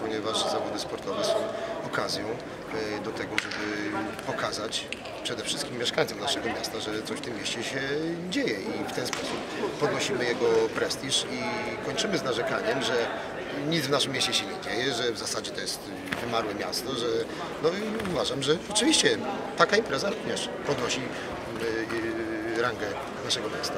ponieważ zawody sportowe są okazją e, do tego, żeby pokazać przede wszystkim mieszkańcom naszego miasta, że coś w tym mieście się dzieje i w ten sposób podnosimy jego prestiż i kończymy z narzekaniem, że nic w naszym mieście się nie dzieje, że w zasadzie to jest wymarłe miasto, że no i uważam, że oczywiście taka impreza również podnosi e, e, rangę naszego miasta.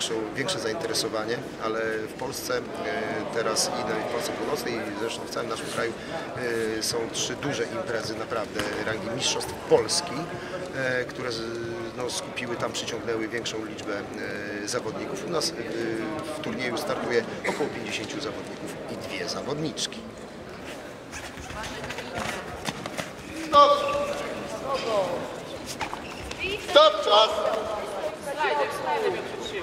Większą, większe zainteresowanie, ale w Polsce e, teraz i w Polsce Północnej i zresztą w całym naszym kraju e, są trzy duże imprezy naprawdę rangi Mistrzostw Polski, e, które no, skupiły tam, przyciągnęły większą liczbę zawodników. U nas w turnieju startuje około 50 zawodników i dwie zawodniczki. Stop! Stop, czas!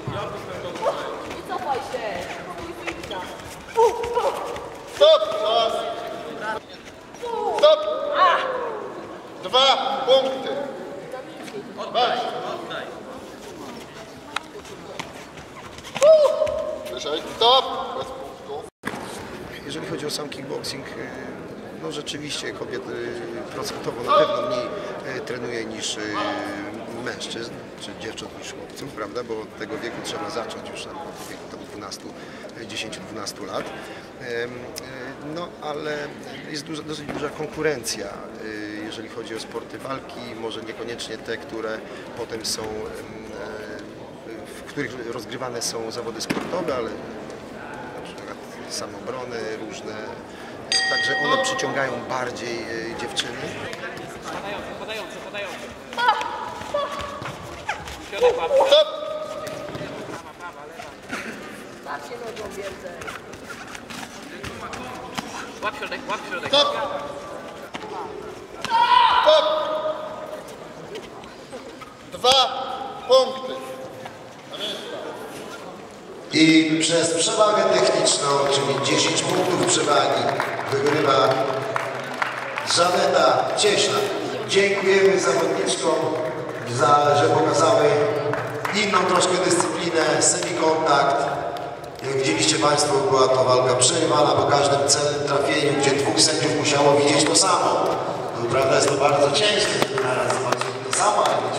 I cofaj się. Stop, czas! Stop! Dwa punkty. Weź. Wyżej. Stop! Bez punktu. Jeżeli chodzi o sam kickboxing, y, no rzeczywiście kobiety procentowo na pewno mniej y, trenuje niż y, mężczyzn, czy dziewcząt niż chłopców, prawda, bo od tego wieku trzeba zacząć już na wieku tam 12, 10-12 lat. Em, y, No ale jest duża, dosyć duża konkurencja, jeżeli chodzi o sporty walki, może niekoniecznie te, które potem są, e, w których rozgrywane są zawody sportowe, ale na przykład samobrony różne. Także one przyciągają bardziej e, dziewczyny. Padający, padający, padający. Środek łap. Stop! Baw się nogą więcej. Łap środek, łap środek. Stop! Stop! Dwa punkty. I przez przewagę techniczną, czyli 10 punktów przewagi, wygrywa Żaneta Cieśla. Dziękujemy zawodniczkom, za, że pokazały inną troszkę dyscyplinę, semikontakt. Jak widzieliście Państwo, była to walka przerywana po każdym celnym trafieniu, gdzie dwóch sędziów musiało widzieć to samo. No, Prawda, jest to bardzo ciężkie, żeby naraz zobaczyć